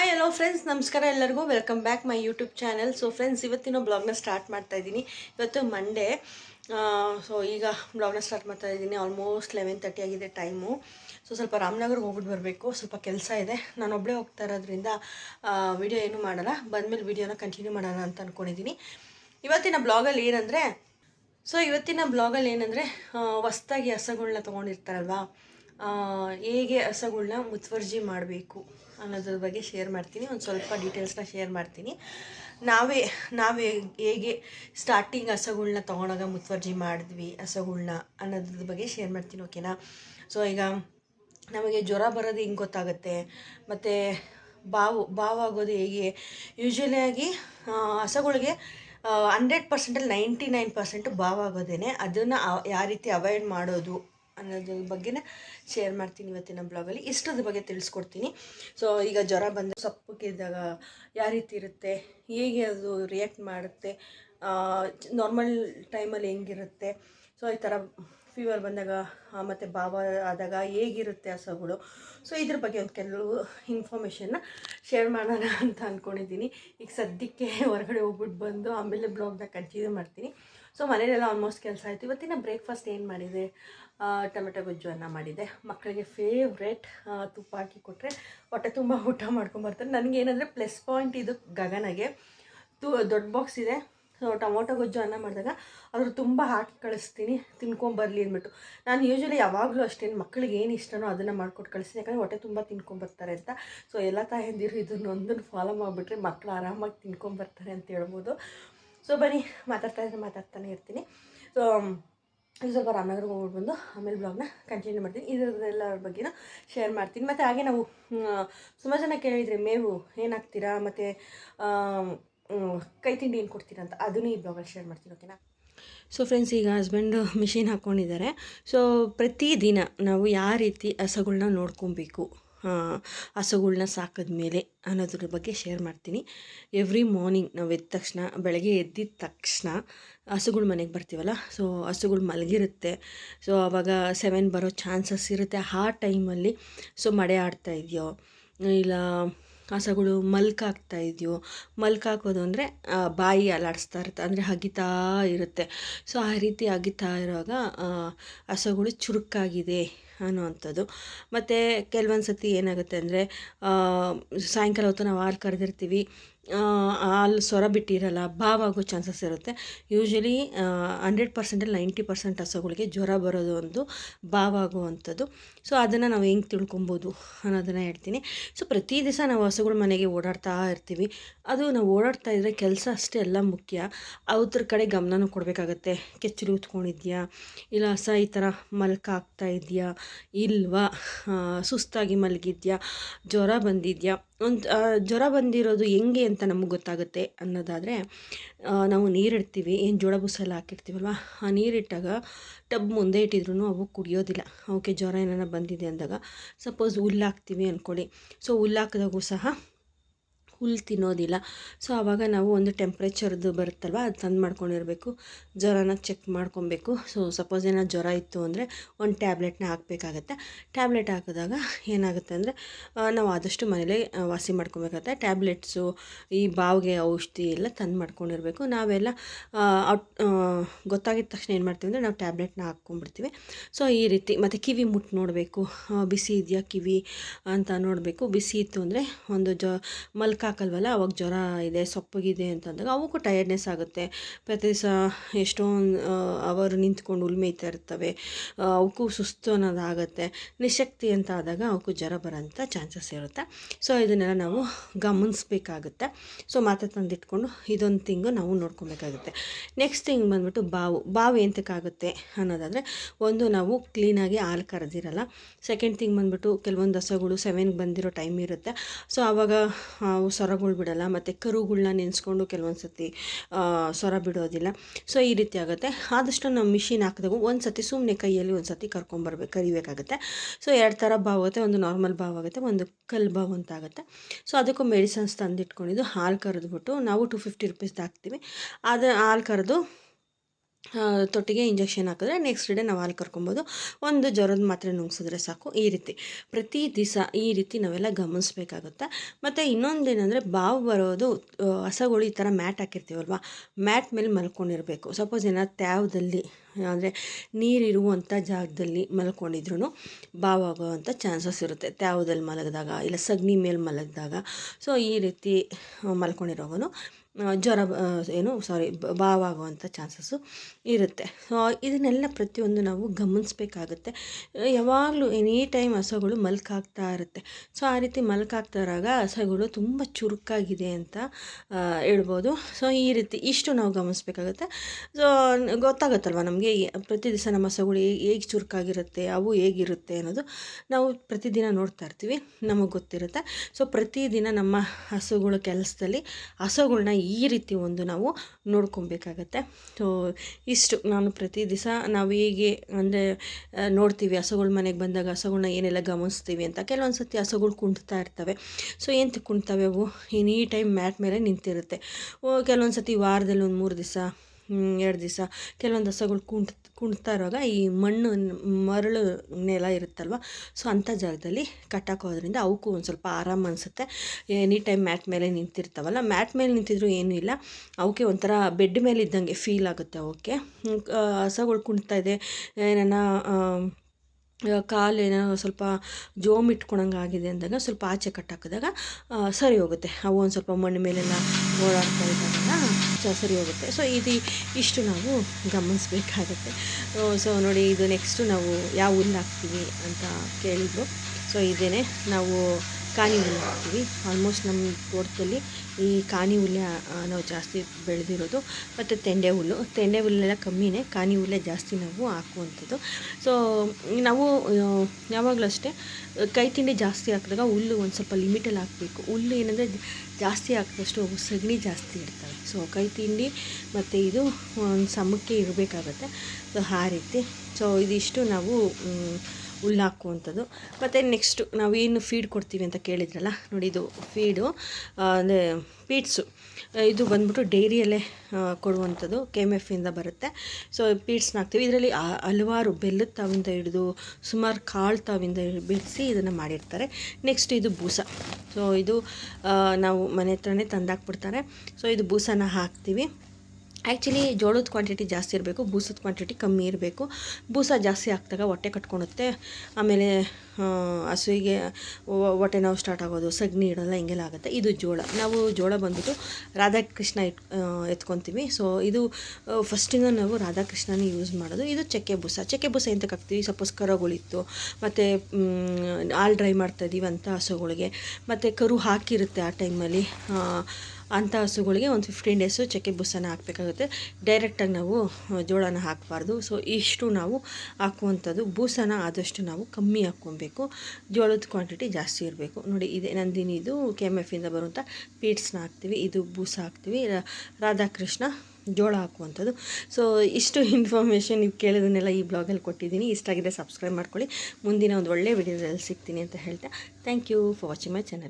Hi hello friends ನಮಸ್ಕಾರ ಎಲ್ಲರಿಗೂ. Welcome back my YouTube channel so friends ಇವತ್ತಿನ ಬ್ಲಾಗ್ನ ಸ್ಟಾರ್ಟ್ ಮಾಡ್ತಾ ಇದ್ದೀನಿ. ಇವತ್ತು ಮಂಡೇ ಸೊ ಈಗ ಬ್ಲಾಗ್ನ ಸ್ಟಾರ್ಟ್ ಮಾಡ್ತಾ ಇದ್ದೀನಿ. ಆಲ್ಮೋಸ್ಟ್ ಲೆವೆನ್ ತರ್ಟಿ ಆಗಿದೆ ಟೈಮು ಸೊ ಸ್ವಲ್ಪ ರಾಮನಗರ್ಗೆ ಹೋಗ್ಬಿಟ್ಟು ಬರಬೇಕು. ಸ್ವಲ್ಪ ಕೆಲಸ ಇದೆ. ನಾನು ಒಬ್ಬಳೇ ಹೋಗ್ತಾ ಇರೋದ್ರಿಂದ ವಿಡಿಯೋ ಏನೂ ಮಾಡೋಲ್ಲ. ಬಂದಮೇಲೆ ವಿಡಿಯೋನ ಕಂಟಿನ್ಯೂ ಮಾಡೋಣ ಅಂತ ಅಂದ್ಕೊಂಡಿದ್ದೀನಿ ಇವತ್ತಿನ ಬ್ಲಾಗಲ್ಲಿ ಏನಂದರೆ ಸೊ ಇವತ್ತಿನ ಬ್ಲಾಗಲ್ಲಿ ಏನಂದರೆ ಹೊಸ್ದಾಗಿ ಹಸಗಳನ್ನ ತೊಗೊಂಡಿರ್ತಾರಲ್ವಾ? ಹೇಗೆ ಹಸಗಳನ್ನ ಮುತ್ವರ್ಜಿ ಮಾಡಬೇಕು? ಅನ್ನೋದ್ರ ಬಗ್ಗೆ ಶೇರ್ ಮಾಡ್ತೀನಿ. ಒಂದು ಸ್ವಲ್ಪ ಡೀಟೇಲ್ಸ್ನ ಶೇರ್ ಮಾಡ್ತೀನಿ. ನಾವೇ ನಾವೇ ಹೇಗೆ ಸ್ಟಾರ್ಟಿಂಗ್ ಹಸಗಳನ್ನ ತೊಗೊಂಡಾಗ ಮುತುವರ್ಜಿ ಮಾಡಿದ್ವಿ ಹಸಗಳನ್ನ ಅನ್ನೋದ್ರ ಬಗ್ಗೆ ಶೇರ್ ಮಾಡ್ತೀನಿ ಓಕೆನಾ ಸೊ ಈಗ ನಮಗೆ ಜ್ವರ ಬರೋದು ಹಿಂಗೆ ಗೊತ್ತಾಗುತ್ತೆ? ಮತ್ತು ಬಾವು ಬಾವಾಗೋದು ಹೇಗೆ? ಯೂಶ್ವಲಿಯಾಗಿ ಹಸಗಳಿಗೆ ಹಂಡ್ರೆಡ್ ಪರ್ಸೆಂಟಲ್ಲಿ ನೈಂಟಿ ನೈನ್ ಪರ್ಸೆಂಟು ಬಾವಾಗೋದೇನೆ ಅದನ್ನು ಯಾವ ರೀತಿ ಅವಾಯ್ಡ್ ಮಾಡೋದು? ಅನ್ನೋದ್ರ ಬಗ್ಗೆನೇ ಶೇರ್ ಮಾಡ್ತೀನಿ ಇವತ್ತಿನ ಬ್ಲಾಗಲ್ಲಿ ಇಷ್ಟದ ಬಗ್ಗೆ ತಿಳಿಸ್ಕೊಡ್ತೀನಿ. ಸೊ ಈಗ ಜ್ವರ ಬಂದ ಸಪ್ಪಕ್ಕಿದ್ದಾಗ ಯಾವ ರೀತಿ ಇರುತ್ತೆ? ಹೇಗೆ ಅದು ರಿಯಾಕ್ಟ್ ಮಾಡುತ್ತೆ? ನಾರ್ಮಲ್ ಟೈಮಲ್ಲಿ ಹೆಂಗಿರುತ್ತೆ? ಸೊ ಈ ಥರ ಫೀವರ್ ಬಂದಾಗ ಆ, ಮತ್ತು ಭಾವ ಆದಾಗ ಹೇಗಿರುತ್ತೆ ಹಸಗಳು ಸೊ ಇದ್ರ ಬಗ್ಗೆ ಒಂದು ಕೆಲವು ಇನ್ಫಾರ್ಮೇಷನ್ನ ಶೇರ್ ಮಾಡೋಣ ಅಂತ ಅಂದ್ಕೊಂಡಿದ್ದೀನಿ ಈಗ ಸದ್ಯಕ್ಕೆ ಹೊರಗಡೆ ಹೋಗ್ಬಿಟ್ಟು ಬಂದು ಆಮೇಲೆ ಬ್ಲಾಗ್ನ ಕಂಟಿನ್ಯೂ ಮಾಡ್ತೀನಿ. ಸೊ ಮನೇಲೆಲ್ಲ ಆಲ್ಮೋಸ್ಟ್ ಕೆಲಸ ಆಯಿತು. ಇವತ್ತಿನ ಬ್ರೇಕ್ಫಾಸ್ಟ್ ಏನು ಮಾಡಿದೆ? ಟೊಮೆಟೊ ಗೊಜ್ಜು ಅನ್ನ ಮಾಡಿದೆ. ಮಕ್ಕಳಿಗೆ ಫೇವ್ರೇಟ್ ತುಪ್ಪ ಹಾಕಿ ಕೊಟ್ಟರೆ ಹೊಟ್ಟೆ ತುಂಬ ಊಟ ಮಾಡ್ಕೊಂಬರ್ತಾರೆ ನನಗೇನಂದರೆ ಪ್ಲಸ್ ಪಾಯಿಂಟ್ ಇದು ಗಗನಗೆ. ತು ದೊಡ್ಡ ಬಾಕ್ಸ್ ಇದೆ. ಸೊ ಟೊಮೊಟೊ ಗೊಜ್ಜು ಅನ್ನ ಮಾಡಿದಾಗ ಅದ್ರ ತುಂಬ ಹಾಕಿ ಕಳಿಸ್ತೀನಿ ತಿನ್ಕೊಂಬರ್ಲಿ ಅಂದ್ಬಿಟ್ಟು. ನಾನು ಯೂಶ್ವಲಿ ಯಾವಾಗಲೂ ಅಷ್ಟೇನು ಮಕ್ಕಳಿಗೆ ಏನು ಇಷ್ಟನೋ ಅದನ್ನು ಮಾಡ್ಕೊಟ್ಟು ಕಳಿಸ್ತೀನಿ, ಯಾಕಂದರೆ ಹೊಟ್ಟೆ ತುಂಬ ತಿನ್ಕೊಂಬರ್ತಾರೆ ಅಂತ. ಸೊ ಎಲ್ಲ ತಾಯಂದಿರು ಇದನ್ನೊಂದನ್ನು ಫಾಲೋ ಮಾಡಿಬಿಟ್ರೆ ಮಕ್ಕಳು ಆರಾಮಾಗಿ ತಿನ್ಕೊಂಬರ್ತಾರೆ ಅಂತ ಹೇಳ್ಬೋದು. ಸೊ ಬನ್ನಿ, ಮಾತಾಡ್ತಾ ಇದ್ರೆ ಮಾತಾಡ್ತಾನೆ ಇರ್ತೀನಿ. ಸೊ ಈಗ ಸ್ವಲ್ಪ ರಾಮನಗರ್ಗೆ ಹೋಗ್ಬಿಟ್ಟು ಬಂದು ಆಮೇಲೆ ಬ್ಲಾಗ್ನ ಕಂಟಿನ್ಯೂ ಮಾಡ್ತೀನಿ. ಇದರದೆಲ್ಲ ಬಗ್ಗೆನೂ ಶೇರ್ ಮಾಡ್ತೀನಿ. ಮತ್ತು ಹಾಗೆ ನಾವು ಸುಮಾರು ಜನ ಕೇಳಿದರೆ ಮೇವು ಏನಾಗ್ತೀರಾ ಮತ್ತು ಕೈ ತಿಂಡಿ ಏನು ಕೊಡ್ತೀರಾ ಅಂತ ಅದನ್ನು ಈ ಬ್ಲಾಗಲ್ಲಿ ಶೇರ್ ಮಾಡ್ತೀನಿ ಓಕೆನಾ ಸೊ ಫ್ರೆಂಡ್ಸ್ ಈಗ ಹಸ್ಬೆಂಡು ಮಿಷಿನ್ ಹಾಕ್ಕೊಂಡಿದ್ದಾರೆ ಸೊ ಪ್ರತಿದಿನ ನಾವು ಯಾವ ರೀತಿ ಹಸುಗಳ್ನ ನೋಡ್ಕೊಬೇಕು ಹಸುಗಳ್ನ ಸಾಕಿದ್ಮೇಲೆ ಅನ್ನೋದ್ರ ಬಗ್ಗೆ ಶೇರ್ ಮಾಡ್ತೀನಿ. ಎವ್ರಿ ಮಾರ್ನಿಂಗ್ ನಾವು ಎದ್ದ ತಕ್ಷಣ, ಬೆಳಗ್ಗೆ ಎದ್ದಿದ ತಕ್ಷಣ ಹಸುಗಳು ಮನೆಗೆ ಬರ್ತೀವಲ್ಲ ಸೊ ಹಸುಗಳು ಮಲಗಿರುತ್ತೆ. ಸೊ ಆವಾಗ ಸೆವೆನ್ ಬರೋ ಚಾನ್ಸಸ್ ಇರುತ್ತೆ. ಆ ಟೈಮಲ್ಲಿ ಸೊ ಮಡೆ ಆಡ್ತಾ ಇದೆಯೋ, ಇಲ್ಲ ಹಸುಗಳು ಮಲ್ಕಾಗ್ತಾ ಇದೆಯೋ ಮಲ್ಕಾಕೋದು ಅಂದರೆ ಬಾಯಿ ಅಲಾಡಿಸ್ತಾ ಇರುತ್ತೆ, ಅಂದರೆ ಅಗಿತಾ ಇರುತ್ತೆ. ಸೊ ಆ ರೀತಿ ಅಗಿತಾ ಇರುವಾಗ ಹಸುಗಳು ಚುರುಕಾಗಿದೆ ಅನ್ನೋವಂಥದ್ದು. ಮತ್ತು ಕೆಲವೊಂದು ಸತಿ ಏನಾಗುತ್ತೆ ಅಂದರೆ ಸಾಯಂಕಾಲ ಹೊತ್ತು ನಾವು ಹಾಲು ಕರೆದಿರ್ತೀವಿ ಹಾಲು ಸೊರ ಬಿಟ್ಟಿರಲ್ಲ ಬಾವಾಗೋ ಚಾನ್ಸಸ್ ಇರುತ್ತೆ. ಯೂಶ್ವಲಿ ಹಂಡ್ರೆಡ್ ಪರ್ಸೆಂಟಲ್ಲಿ ನೈಂಟಿ ಪರ್ಸೆಂಟ್ ಹಸುಗಳಿಗೆ ಜ್ವರ ಬರೋದು ಒಂದು ಬಾವಾಗುವಂಥದ್ದು ಸೊ ಅದನ್ನು ನಾವು ಹೆಂಗೆ ತಿಳ್ಕೊಬೋದು ಅನ್ನೋದನ್ನು ಹೇಳ್ತೀನಿ. ಸೊ ಪ್ರತಿ ದಿವಸ ನಾವು ಹಸುಗಳ ಮನೆಗೆ ಓಡಾಡ್ತಾ ಇರ್ತೀವಿ. ಅದು ನಾವು ಓಡಾಡ್ತಾ ಇದ್ದರೆ ಕೆಲಸ ಅಷ್ಟೇ ಎಲ್ಲ ಮುಖ್ಯ. ಅವ್ರ ಕಡೆ ಗಮನನೂ ಕೊಡಬೇಕಾಗತ್ತೆ. ಕೆಚ್ಚಲು ಉತ್ಕೊಂಡಿದ್ಯಾ? ಇಲ್ಲ ಹಸ ಈ ಥರ ಮಲ್ಕಾಗ್ತಾ ಇದೆಯಾ? ಇಲ್ವಾ? ಸುಸ್ತಾಗಿ ಮಲಗಿದ್ಯಾ? ಜ್ವರ ಬಂದಿದ್ಯಾ? ಒಂದು ಜ್ವರ ಬಂದಿರೋದು ಹೆಂಗೆ ಅಂತ ನಮಗೆ ಗೊತ್ತಾಗುತ್ತೆ ಅನ್ನೋದಾದರೆ ನಾವು ನೀರಿಡ್ತೀವಿ, ಏನು ಜೋಳ ಬುಸ್ಸೆಲ್ಲ ಹಾಕಿರ್ತೀವಲ್ವ, ಆ ನೀರಿಟ್ಟಾಗ ಟಬ್ ಮುಂದೆ ಇಟ್ಟಿದ್ರು ಅವು ಕುಡಿಯೋದಿಲ್ಲ. ಅವಕ್ಕೆ ಜ್ವರ ಏನಾರ ಬಂದಿದೆ ಅಂದಾಗ, ಸಪೋಸ್ ಹುಲ್ಲು ಹಾಕ್ತೀವಿ ಅಂದ್ಕೊಳ್ಳಿ ಸೊ, ಹುಲ್ಲು ಹಾಕಿದಾಗೂ ಸಹ ಹುಲ್ಲು ತಿನ್ನೋದಿಲ್ಲ. ಸೊ ಆವಾಗ ನಾವು ಒಂದು ಟೆಂಪ್ರೇಚರ್ದು ಬರುತ್ತಲ್ವ, ಅದು ತಂದು ಮಾಡ್ಕೊಂಡಿರಬೇಕು. ಜ್ವರನ ಚೆಕ್ ಮಾಡ್ಕೊಬೇಕು. ಸೊ ಸಪೋಸ್ ಏನೋ ಜ್ವರ ಇತ್ತು ಅಂದರೆ ಒಂದು ಟ್ಯಾಬ್ಲೆಟ್ನ ಹಾಕಬೇಕಾಗತ್ತೆ. ಟ್ಯಾಬ್ಲೆಟ್ ಹಾಕಿದಾಗ ಏನಾಗುತ್ತೆ ಅಂದರೆ ನಾವು ಆದಷ್ಟು ಮನೇಲೇ ವಾಸಿ ಮಾಡ್ಕೊಬೇಕಾಗತ್ತೆ. ಟ್ಯಾಬ್ಲೆಟ್ಸು ಈ ಬಾವಿಗೆ ಔಷಧಿ ಎಲ್ಲ ತಂದು ಮಾಡ್ಕೊಂಡಿರಬೇಕು. ನಾವೆಲ್ಲ ಗೊತ್ತಾಗಿದ ತಕ್ಷಣ ಏನು ಮಾಡ್ತೀವಿ ಅಂದರೆ, ನಾವು ಟ್ಯಾಬ್ಲೆಟ್ನ ಹಾಕ್ಕೊಂಡ್ಬಿಡ್ತೀವಿ. ಸೊ ಈ ರೀತಿ, ಮತ್ತು ಕಿವಿ ಮುಟ್ಟು ನೋಡಬೇಕು. ಬಿಸಿ ಇದೆಯಾ ಕಿವಿ ಅಂತ ನೋಡಬೇಕು. ಬಿಸಿ ಇತ್ತು ಅಂದರೆ ಒಂದು ಜ, ಮಲ್ಕ ಹಾಕಲ್ವಲ್ಲ ಅವಾಗ ಜ್ವರ ಇದೆ, ಸೊಪ್ಪಗಿದೆ ಅಂತಂದಾಗ ಅವಕ್ಕೂ ಟಯರ್ಡ್ನೆಸ್ ಆಗುತ್ತೆ. ಪ್ರತಿ ದಿವಸ ಎಷ್ಟೊಂದು ಅವರು ನಿಂತ್ಕೊಂಡು ಉಲ್ಮೇಯ್ತಾ ಇರ್ತವೆ. ಅವಕ್ಕೂ ಸುಸ್ತು ಅನ್ನೋದಾಗುತ್ತೆ ನಿಶಕ್ತಿ ಅಂತ ಆದಾಗ ಅವಕ್ಕೂ ಜ್ವರ ಬರೋಂಥ ಚಾನ್ಸಸ್ ಇರುತ್ತೆ. ಸೊ ಇದನ್ನೆಲ್ಲ ನಾವು ಗಮನಿಸ್ಬೇಕಾಗುತ್ತೆ. ಸೊ ಮಾತ್ರ ತಂದಿಟ್ಕೊಂಡು ಇದೊಂದು ತಿಂಗು ನಾವು ನೋಡ್ಕೊಬೇಕಾಗುತ್ತೆ. ನೆಕ್ಸ್ಟ್ ತಿಂಗ್ ಬಂದ್ಬಿಟ್ಟು ಬಾವು. ಬಾವು ಎಂತಕ್ಕಾಗುತ್ತೆ ಅನ್ನೋದಾದರೆ, ಒಂದು ನಾವು ಕ್ಲೀನಾಗಿ ಹಾಲು ಕರೆದಿರಲ್ಲ. ಸೆಕೆಂಡ್ ತಿಂಗ್ ಬಂದ್ಬಿಟ್ಟು ಕೆಲವೊಂದು ದಸಗಳು ಸೆವೆನ್ಗೆ ಬಂದಿರೋ ಟೈಮ್ ಇರುತ್ತೆ. ಸೊ ಆವಾಗ ಸೊರಗಳು ಬಿಡೋಲ್ಲ, ಮತ್ತು ಕರುಗಳನ್ನ ನೆನೆಸ್ಕೊಂಡು ಕೆಲವೊಂದು ಸತಿ ಸ್ವರ ಸೊರ ಬಿಡೋದಿಲ್ಲ. ಸೊ ಈ ರೀತಿ ಆಗುತ್ತೆ. ಆದಷ್ಟು ನಾವು ಮಿಷಿನ್ ಹಾಕಿದಾಗ ಒಂದು ಸತಿ ಸುಮ್ಮನೆ ಕೈಯಲ್ಲಿ ಒಂದು ಸತಿ ಕರ್ಕೊಂಬರ್ಬೇಕು, ಕರಿಬೇಕಾಗುತ್ತೆ. ಸೊ ಎರಡು ಥರ ಬಾವು ಆಗುತ್ತೆ, ಒಂದು ನಾರ್ಮಲ್ ಬಾವು ಆಗುತ್ತೆ, ಒಂದು ಕಲ್ಲು ಬಾವು ಅಂತ ಆಗುತ್ತೆ. ಸೊ ಅದಕ್ಕೂ ಮೆಡಿಸನ್ಸ್ ತಂದಿಟ್ಕೊಂಡಿದ್ದು ಹಾಲು ಕರೆದ್ಬಿಟ್ಟು ನಾವು ಟು ಫಿಫ್ಟಿ ರುಪೀಸ್ದು ಹಾಕ್ತೀವಿ ಅದು ಹಾಲು ಕರೆದು ತೊಟ್ಟಿಗೆ ಇಂಜೆಕ್ಷನ್ ಹಾಕಿದ್ರೆ ನೆಕ್ಸ್ಟ್ ಡೇ ನಾವು ಹಾಲು ಕರ್ಕೊಬೋದು. ಒಂದು ಜ್ವರದ ಮಾತ್ರೆ ನುಂಗ್ಸಿದ್ರೆ ಸಾಕು. ಈ ರೀತಿ. ಪ್ರತಿ ದಿವಸ ಈ ರೀತಿ ನಾವೆಲ್ಲ ಗಮನಿಸ್ಬೇಕಾಗುತ್ತೆ. ಮತ್ತು ಇನ್ನೊಂದೇನೆಂದರೆ ಬಾವು ಬರೋದು ಹಸಗಳು ಈ ಥರ ಮ್ಯಾಟ್ ಹಾಕಿರ್ತೀವಲ್ವ? ಮ್ಯಾಟ್ ಮೇಲೆ ಮಲ್ಕೊಂಡಿರಬೇಕು. ಸಪೋಸ್ ಏನಾದ್ರು ತ್ಯಾವದಲ್ಲಿ, ಅಂದರೆ ನೀರಿರುವಂಥ ಜಾಗದಲ್ಲಿ ಮಲ್ಕೊಂಡಿದ್ರು ಬಾವಾಗುವಂಥ ಚಾನ್ಸಸ್ ಇರುತ್ತೆ. ತ್ಯಾವದಲ್ಲಿ ಮಲಗಿದಾಗ, ಇಲ್ಲ ಸಗಣಿ ಮೇಲೆ ಮಲಗಿದಾಗ. ಸೊ ಈ ರೀತಿ ಮಲ್ಕೊಂಡಿರೋವನು ಜ್ವರ ಏನು ಸಾರಿ ಬಾವಾಗುವಂಥ ಚಾನ್ಸಸ್ಸು ಇರುತ್ತೆ. ಸೊ ಇದನ್ನೆಲ್ಲ ಪ್ರತಿಯೊಂದು ನಾವು ಗಮನಿಸ್ಬೇಕಾಗುತ್ತೆ. ಯಾವಾಗಲೂ ಎನಿ ಟೈಮ್ ಹಸುಗಳು ಮಲ್ಕಾಗ್ತಾ ಇರುತ್ತೆ. ಸೊ ಆ ರೀತಿ ಮಲ್ಕಾಗ್ತಾ ಇರುವಾಗ ಹಸುಗಳು ತುಂಬ ಚುರುಕಾಗಿದೆ ಅಂತ ಹೇಳ್ಬೋದು. ಸೊ ಈ ರೀತಿ ಇಷ್ಟು ನಾವು ಗಮನಿಸ್ಬೇಕಾಗುತ್ತೆ. ಸೊ ಗೊತ್ತಾಗುತ್ತಲ್ವ ನಮಗೆ ಪ್ರತಿ ದಿವಸ ನಮ್ಮ ಹಸುಗಳು ಹೇಗೆ ಚುರುಕಾಗಿರುತ್ತೆ, ಅವು ಹೇಗಿರುತ್ತೆ ಅನ್ನೋದು ನಾವು ಪ್ರತಿದಿನ ನೋಡ್ತಾ ಇರ್ತೀವಿ. ನಮಗೆ ಗೊತ್ತಿರುತ್ತೆ. ಸೊ ಪ್ರತಿದಿನ ನಮ್ಮ ಹಸುಗಳ ಕೆಲಸದಲ್ಲಿ ಹಸುಗಳ್ನ ಈ ರೀತಿ ಒಂದು ನಾವು ನೋಡ್ಕೊಬೇಕಾಗತ್ತೆ. ಸೊ ಇಷ್ಟು ನಾನು ಪ್ರತಿ ದಿವಸ ನಾವು ಹೇಗೆ ಅಂದರೆ ನೋಡ್ತೀವಿ ಹಸುಗಳು ಮನೆಗೆ ಬಂದಾಗ ಹಸುಗಳನ್ನ ಏನೆಲ್ಲ ಗಮನಿಸ್ತೀವಿ ಅಂತ. ಕೆಲವೊಂದು ಸತಿ ಹಸುಗಳು ಕುಣ್ತಾ ಇರ್ತವೆ. ಸೊ ಏನು ಕುಣ್ತವೆ ಅವು? ಎನಿ ಟೈಮ್ ಮ್ಯಾಟ್ ಮೇಲೆ ನಿಂತಿರುತ್ತೆ. ಕೆಲವೊಂದು ಸತಿ ವಾರದಲ್ಲಿ ಒಂದು ಮೂರು ದಿವಸ ಎರಡು ದಿವಸ ಕೆಲವೊಂದು ಹಸುಗಳು ಕುಂಟ್ ಕುಣ್ತಾ ಇರುವಾಗ ಈ ಮಣ್ಣು ಮರಳು ನೆಲ ಇರುತ್ತಲ್ವ, ಸೊ ಅಂಥ ಜಾಗದಲ್ಲಿ ಕಟ್ಟಾಕೋದ್ರಿಂದ ಅವಕ್ಕೂ ಒಂದು ಸ್ವಲ್ಪ ಆರಾಮ ಅನಿಸುತ್ತೆ. ಎನಿ ಟೈಮ್ ಮ್ಯಾಟ್ ಮೇಲೆ ನಿಂತಿರ್ತಾವಲ್ಲ, ಮ್ಯಾಟ್ ಮೇಲೆ ನಿಂತಿದ್ರು ಏನೂ ಇಲ್ಲ. ಅವಕ್ಕೆ ಒಂಥರ ಬೆಡ್ ಮೇಲೆ ಇದ್ದಂಗೆ ಫೀಲ್ ಆಗುತ್ತೆ ಅವಕ್ಕೆ. ಹಸಗಳು ಕುಣ್ತಾ ಇದೆ. ಕಾಲು ಏನೋ ಸ್ವಲ್ಪ ಜೋಮ್ ಇಟ್ಕೊಳಂಗೆ ಆಗಿದೆ ಅಂದಾಗ ಸ್ವಲ್ಪ ಆಚೆ ಕಟ್ಟಾಕಿದಾಗ ಸರಿ ಹೋಗುತ್ತೆ. ಅವು ಒಂದು ಸ್ವಲ್ಪ ಮಣ್ಣು ಮೇಲೆಲ್ಲ ಓಡಾಡ್ತಾ ಇದ್ದಾಗ ಚ, ಸರಿ ಹೋಗುತ್ತೆ. ಸೊ ಇದು ಇಷ್ಟು ನಾವು ಗಮನಿಸ್ಬೇಕಾಗತ್ತೆ. ಸೊ ನೋಡಿ, ಇದು ನೆಕ್ಸ್ಟು ನಾವು ಯಾವ ಹುಲ್ಲು ಹಾಕ್ತೀವಿ ಅಂತ ಕೇಳಿದ್ರು. ಸೊ ಇದೇನೆ ನಾವು ಕಾನಿ ಹುಲ್ಲು ಹಾಕ್ತೀವಿ. ಆಲ್ಮೋಸ್ಟ್ ನಮ್ಮ ತೋಟದಲ್ಲಿ ಈ ಕಾಣಿ ಹುಲ್ಲೆ ನಾವು ಜಾಸ್ತಿ ಬೆಳೆದಿರೋದು ಮತ್ತು ತೆಂಡೆ ಹುಲ್ಲು. ತೆಂಡೆ ಹುಲ್ಲೆಲ್ಲ ಕಮ್ಮಿನೇ, ಕಾಣಿ ಹುಲ್ಲೆ ಜಾಸ್ತಿ ನಾವು ಹಾಕುವಂಥದ್ದು. ಸೊ ನಾವು ಯಾವಾಗಲೂ ಅಷ್ಟೇ, ಕೈ ತಿಂಡಿ ಜಾಸ್ತಿ ಹಾಕಿದಾಗ ಹುಲ್ಲು ಒಂದು ಸ್ವಲ್ಪ ಲಿಮಿಟಲ್ಲಿ ಹಾಕಬೇಕು. ಹುಲ್ಲು ಏನಂದರೆ ಜಾಸ್ತಿ ಹಾಕಿದಷ್ಟು ಸಗಣಿ ಜಾಸ್ತಿ ಇರ್ತವೆ ಸೊ ಕೈ ತಿಂಡಿ ಮತ್ತು ಇದು ಒಂದು ಸಮಕ್ಕೆ ಇರಬೇಕಾಗತ್ತೆ. ಸೊ ಆ ರೀತಿ. ಸೊ ಇದಿಷ್ಟು ನಾವು ಹುಲ್ಲು ಹಾಕುವಂಥದ್ದು. ಮತ್ತು ನೆಕ್ಸ್ಟು ನಾವೇನು ಫೀಡ್ ಕೊಡ್ತೀವಿ ಅಂತ ಕೇಳಿದ್ರಲ್ಲ, ನೋಡಿ ಇದು ಫೀಡು ಅಂದರೆ ಪೀಟ್ಸು ಇದು ಬಂದ್ಬಿಟ್ಟು ಡೈರಿಯಲ್ಲೇ ಕೊಡುವಂಥದ್ದು ಕೆ ಎಂ ಎಫಿಂದ ಬರುತ್ತೆ. ಸೊ ಪೀಟ್ಸ್ನ ಹಾಕ್ತೀವಿ. ಇದರಲ್ಲಿ ಹಲವಾರು ಬೆಲ್ಲದ ತಾವಿಂದ ಹಿಡಿದು, ಸುಮಾರು ಕಾಳು ತಾವಿಂದ ಬಿಡಿಸಿ ಇದನ್ನು ಮಾಡಿರ್ತಾರೆ. ನೆಕ್ಸ್ಟ್ ಇದು ಬೂಸ. ಸೊ ಇದು ನಾವು ಮನೆ ಹತ್ರನೇ ತಂದಾಕ್ಬಿಡ್ತಾರೆ. ಸೊ ಇದು ಬೂಸನ ಹಾಕ್ತೀವಿ. ಆ್ಯಕ್ಚುಲಿ ಜೋಳದ ಕ್ವಾಂಟಿಟಿ ಜಾಸ್ತಿ ಇರಬೇಕು, ಬೂಸದ ಕ್ವಾಂಟಿಟಿ ಕಮ್ಮಿ ಇರಬೇಕು. ಬೂಸ ಜಾಸ್ತಿ ಹಾಕಿದಾಗ ಹೊಟ್ಟೆ ಕಟ್ಕೊಳುತ್ತೆ. ಆಮೇಲೆ ಹಸುವಿಗೆ ಹೊಟ್ಟೆ ನೋವು ಸ್ಟಾರ್ಟ್ ಆಗೋದು, ಸಗಣಿ ಇಡೋಲ್ಲ, ಹಿಂಗೆಲ್ಲ ಆಗುತ್ತೆ. ಇದು ಜೋಳ. ನಾವು ಜೋಳ ಬಂದ್ಬಿಟ್ಟು ರಾಧಾಕೃಷ್ಣ ಇಟ್ ಎತ್ಕೊತೀವಿ. ಸೊ ಇದು ಫಸ್ಟಿಂದ ನಾವು ರಾಧಾಕೃಷ್ಣನೇ ಯೂಸ್ ಮಾಡೋದು. ಇದು ಚಕ್ಕೆ ಬೂಸ. ಚಕ್ಕೆ ಬೂಸ ಎಂತ ಹಾಕ್ತೀವಿ? ಸಪೋಸ್ ಕರುಗಳಿತ್ತು, ಮತ್ತು ಹಾಲು ಡ್ರೈ ಮಾಡ್ತಾ ಇದ್ದೀವಿ ಅಂತ ಹಸುಗಳಿಗೆ. ಮತ್ತು ಕರು ಹಾಕಿರುತ್ತೆ ಆ ಟೈಮಲ್ಲಿ ಅಂಥ ಹಸುಗಳಿಗೆ ಒಂದು ಫಿಫ್ಟೀನ್ ಡೇಸು ಚಕ್ಕೆ ಬುಸ್ಸನ್ನು ಹಾಕಬೇಕಾಗುತ್ತೆ. ಡೈರೆಕ್ಟಾಗಿ ನಾವು ಜೋಳನ ಹಾಕಬಾರ್ದು. ಸೊ ಇಷ್ಟು ನಾವು ಹಾಕುವಂಥದ್ದು ಬೂಸನ ಆದಷ್ಟು ನಾವು ಕಮ್ಮಿ ಹಾಕ್ಕೊಬೇಕು. ಜೋಳದ ಕ್ವಾಂಟಿಟಿ ಜಾಸ್ತಿ ಇರಬೇಕು. ನೋಡಿ, ಇದೆ ನಂದಿನಿ ಇದು ಕೆ ಎಂ ಎಫಿಂದ ಬರುವಂಥ ಪೀಟ್ಸ್ನ ಹಾಕ್ತೀವಿ. ಇದು ಬೂಸ ಹಾಕ್ತೀವಿ. ರಾಧಾಕೃಷ್ಣ ಜೋಳ ಹಾಕುವಂಥದ್ದು. ಸೊ ಇಷ್ಟು ಇನ್ಫಾರ್ಮೇಷನ್ ನೀವು ಕೇಳೋದನ್ನೆಲ್ಲ ಈ ಬ್ಲಾಗಲ್ಲಿ ಕೊಟ್ಟಿದ್ದೀನಿ. ಇಷ್ಟ ಆಗಿದೆ ಸಬ್ಸ್ಕ್ರೈಬ್ ಮಾಡ್ಕೊಳ್ಳಿ. ಮುಂದಿನ ಒಂದು ಒಳ್ಳೆಯ ವಿಡಿಯೋದಲ್ಲಿ ಸಿಗ್ತೀನಿ ಅಂತ ಹೇಳ್ತಾ. Thank you for watching my channel